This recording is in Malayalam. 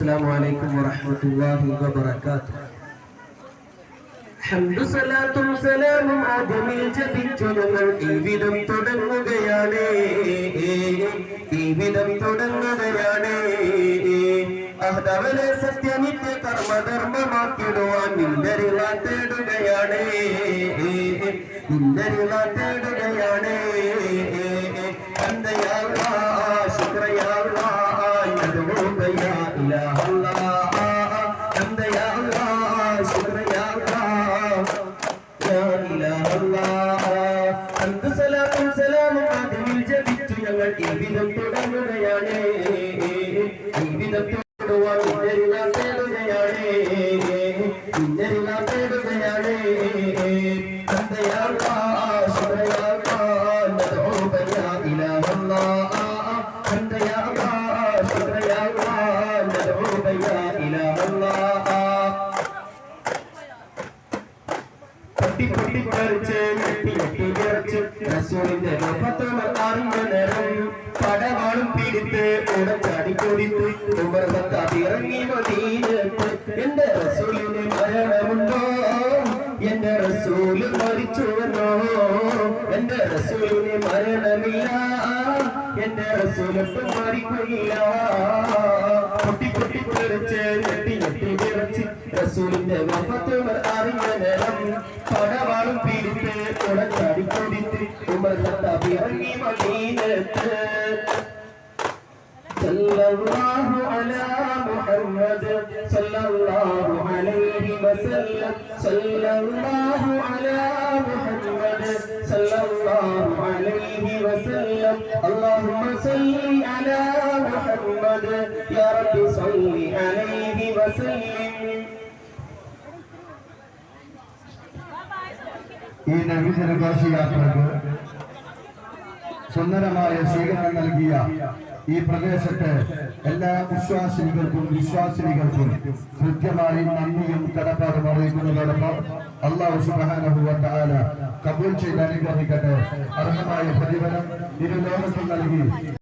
السلام عليكم ورحمة الله وبركاته ഹംദു സലാത്തും സലാമും ആദ്യമിൽ ജപിച്ചു ഞങ്ങൾ ഈ വിധം തുടങ്ങുകയാണ് ഈ വിധം തുടങ്ങുകയാണ് അഹ്ദവനെ സത്യനിത്യ കർമ്മധർമ്മമാക്കിടുവാൻ നിന്ദരിള തേടുകയാണ് നിന്ദരിള തേടുകയാണ് സലാമും സലാമും ആദ്യമിൽ ജപിച്ചു ഞങ്ങൾ ജീവിതം തുടങ്ങുകയാണ് ജീവിതം തുടരുവാൻ ഇന്നരിലാ തേടുകയാണ് ഇന്നരിലാ തേടുകയാണ് പൊട്ടി പൊട്ടി പുലർച്ച് ഞെട്ടി ഞെട്ടി വിറച്ച് റസൂലിന്റെ അറിഞ്ഞ നേരം പടവാളും പിടിത്ത് ഉടച്ചാടി കൊടുത്ത് ഉമർ സത്താബ് ഇറങ്ങി മദീനത്ത് എന്റെ റസൂലിന് മരണമുണ്ടോ? എന്റെ റസൂൽ മരിച്ചുവെന്നോ എന്റെ റസൂലിന് മരണമില്ല. എന്റെ റസൂലൊട്ടും മരിക്കില്ല. പൊട്ടി പൊട്ടി പുലർച്ച് ഞെട്ടി ഞെട്ടി റസൂലിന്റെ പടവാളും പിടിച്ച് ഉടച്ചാടി ഉമർ സത്താബ് ഇറങ്ങി മദീനത്ത് സല്ലല്ലാഹു അലാ മുഹമ്മദ് സല്ലല്ലാഹു അലൈഹി വസല്ലം. സല്ലല്ലാഹു അലാ മുഹമ്മദ് സല്ലല്ലാഹു അലൈഹി വസല്ലം. അല്ലാഹുമ്മ സല്ലി അലാ മുഹമ്മദ്. യാ റബ്ബി സല്ലി അലൈഹി വസല്ലം. ഈ നബിദിനഘോഷ യാത്രയ്ക്ക് സുന്ദരമായ സ്വീകരണം നൽകിയ ഈ പ്രദേശത്തെ എല്ലാ വിശ്വാസിനികൾക്കും വിശ്വാസിനികൾക്കും കൃത്യമായി നന്ദിയും കടപ്പാടും അറിയിക്കുന്നതോടൊപ്പം അള്ളാഹു സുബാനഹുവ കബൂൽ ചെയ്ത് അനുഗ്രഹിക്കട്ടെ. അർഹമായ പ്രതിഫലം ഇരു ലോകത്തും നൽകി.